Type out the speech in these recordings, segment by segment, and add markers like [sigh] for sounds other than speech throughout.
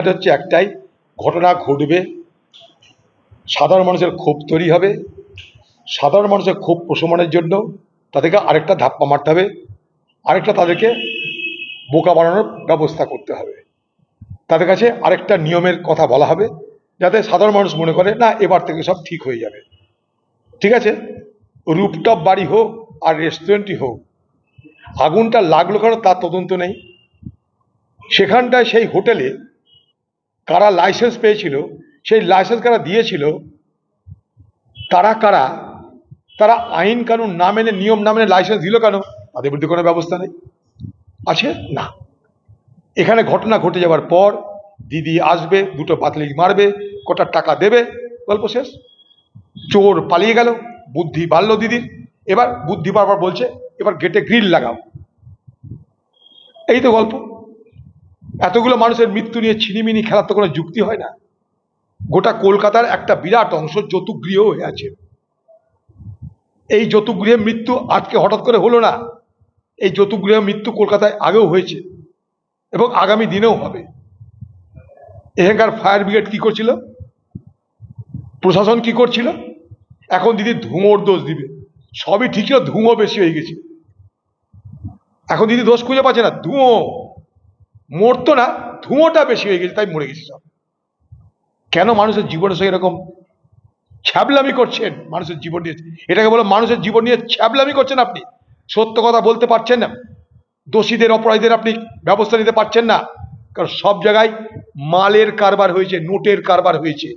এটা হচ্ছে একটাই, ঘটনা ঘটবে, সাধারণ মানুষের ক্ষোভ তৈরি হবে, সাধারণ মানুষের ক্ষোভ প্রশমনের জন্য তাদেরকে আরেকটা ধাপ্পা মারতে হবে, আরেকটা তাদেরকে বোকা বানানোর ব্যবস্থা করতে হবে। তাদের কাছে আরেকটা নিয়মের কথা বলা হবে, যাতে সাধারণ মানুষ মনে করে, না, এবার থেকে সব ঠিক হয়ে যাবে। ঠিক আছে? রুপটপ বাড়ি হোক আর রেস্টুরেন্টই হোক, আগুনটা লাগল কেন তার তদন্ত নেই। সেখানটায় সেই হোটেলে কারা লাইসেন্স পেয়েছিল, সেই লাইসেন্স কারা দিয়েছিল, তারা কারা, তারা আইন কানুন না মেনে, নিয়ম না মেনে লাইসেন্স দিল কেন? তাদের বিরুদ্ধে কোনো ব্যবস্থা নেই। আছে? না। এখানে ঘটনা ঘটে যাওয়ার পর দিদি আসবে, দুটো পাতলি মারবে কটার টাকা দেবে, গল্প শেষ। চোর পালিয়ে গেল, বুদ্ধি বাড়লো দিদির। এবার বুদ্ধি বারবার বলছে, এবার গেটে গ্রিল লাগাও। এই তো গল্প। এতগুলো মানুষের মৃত্যু নিয়ে ছিনিমিনি খেলার তো কোনো যুক্তি হয় না। গোটা কলকাতার একটা বিরাট অংশ যৌতুকগৃহ হয়ে আছে। এই যৌতুকগৃহে মৃত্যু আজকে হঠাৎ করে হলো না। এই যৌতুকগৃহে মৃত্যু কলকাতায় আগেও হয়েছে এবং আগামী দিনেও হবে। এখানকার ফায়ার ব্রিগেড কি করছিল? প্রশাসন কি করছিল? এখন দিদি ধুঁয়োর দোষ দিবে। সবই ঠিক ছিল ধুঁয়ো বেশি হয়ে গেছে। এখন দিদি দোষ খুঁজে পাচ্ছে না ধুঁয়ো মরতো না, ধুঁয়োটা বেশি হয়ে গেছে, তাই মরে গেছে সব। কেন মানুষের জীবনের সঙ্গে এরকম ছ্যাবলামি করছেন? মানুষের জীবন নিয়ে এটাকে বলো মানুষের জীবন নিয়ে ছ্যাবলামি করছেন আপনি। সত্য কথা বলতে পারছেন না। দোষীদের, অপরাধীদের আপনি ব্যবস্থা নিতে পারছেন না। কারণ সব জায়গায় মালের কারবার হয়েছে, নোটের কারবার হয়েছে।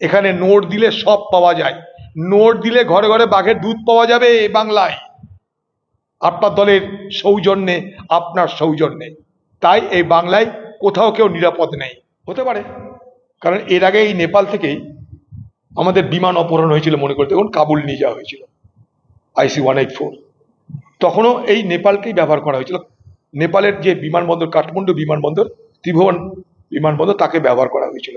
এখানে নোট দিলে সব পাওয়া যায়। নোট দিলে ঘরে ঘরে বাঘের দুধ পাওয়া যাবে বাংলায়। আপনার দলের সৌজন্যে, আপনার সৌজন্যে। তাই এই বাংলায় কোথাও কেউ নিরাপদ নেই। হতে পারে। কারণ এর আগে এই নেপাল থেকেই আমাদের বিমান অপহরণ হয়েছিল মনে করতে। তখন কাবুল নিয়ে যাওয়া হয়েছিল। IC one eight four. তখনও এই নেপালকেই ব্যবহার করা হয়েছিল। নেপালের যে বিমানবন্দর, কাঠমান্ডু বিমানবন্দর, ত্রিভুবন বিমানবন্দর, তাকে ব্যবহার করা হয়েছিল।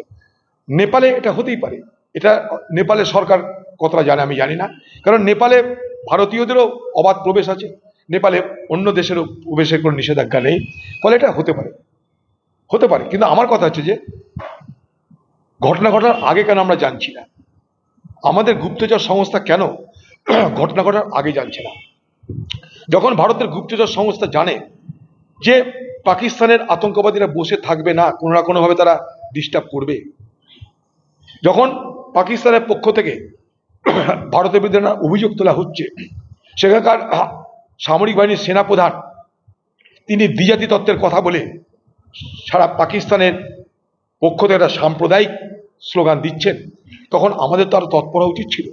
নেপালে এটা হতেই পারে। এটা নেপালের সরকার কতটা জানে আমি জানি না। কারণ নেপালে ভারতীয়দেরও অবাধ প্রবেশ আছে। নেপালে অন্য দেশের প্রবেশের কোনো নিষেধাজ্ঞা নেই। ফলে এটা হতে পারে। হতে পারে। কিন্তু আমার কথা হচ্ছে যে ঘটনা ঘটার আগে কেন আমরা জানছি না? আমাদের গুপ্তচর সংস্থা কেন [clears throat] ঘটনা ঘটার আগে জানছে না? যখন ভারতের গুপ্তচর সংস্থা জানে যে পাকিস্তানের আতঙ্কবাদীরা বসে থাকবে না, কোনো না কোনোভাবে তারা ডিস্টার্ব করবে, যখন পাকিস্তানের পক্ষ থেকে [clears throat] ভারতের বিরুদ্ধে অভিযোগ তোলা হচ্ছে, সেখানকার সামরিক বাহিনীর সেনাপ্রধান, তিনি দ্বিজাতি তত্ত্বের কথা বলে সারা পাকিস্তানের পক্ষ থেকে একটা সাম্প্রদায়িক স্লোগান দিচ্ছেন। তখন আমাদের তো আরও তৎপর উচিত ছিল।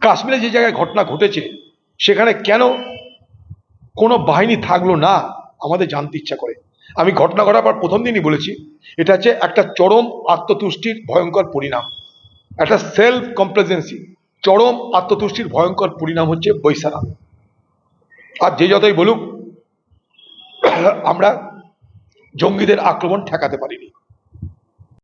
কাশ্মীরে যে জায়গায় ঘটনা ঘটেছে, সেখানে কেন কোনো বাহিনী থাকল না, আমাদের জানতে ইচ্ছা করে। আমি ঘটনা ঘটার পর প্রথম দিনই বলেছি, এটা হচ্ছে একটা চরম আত্মতুষ্টির ভয়ঙ্কর পরিণাম। একটা সেলফ কমপ্লেজেন্সি চরম আত্মতুষ্টির ভয়ঙ্কর পরিণাম হচ্ছে বৈশারা আর যে যতই বলুক আমরা জঙ্গিদের আক্রমণ ঠেকাতে পারিনি।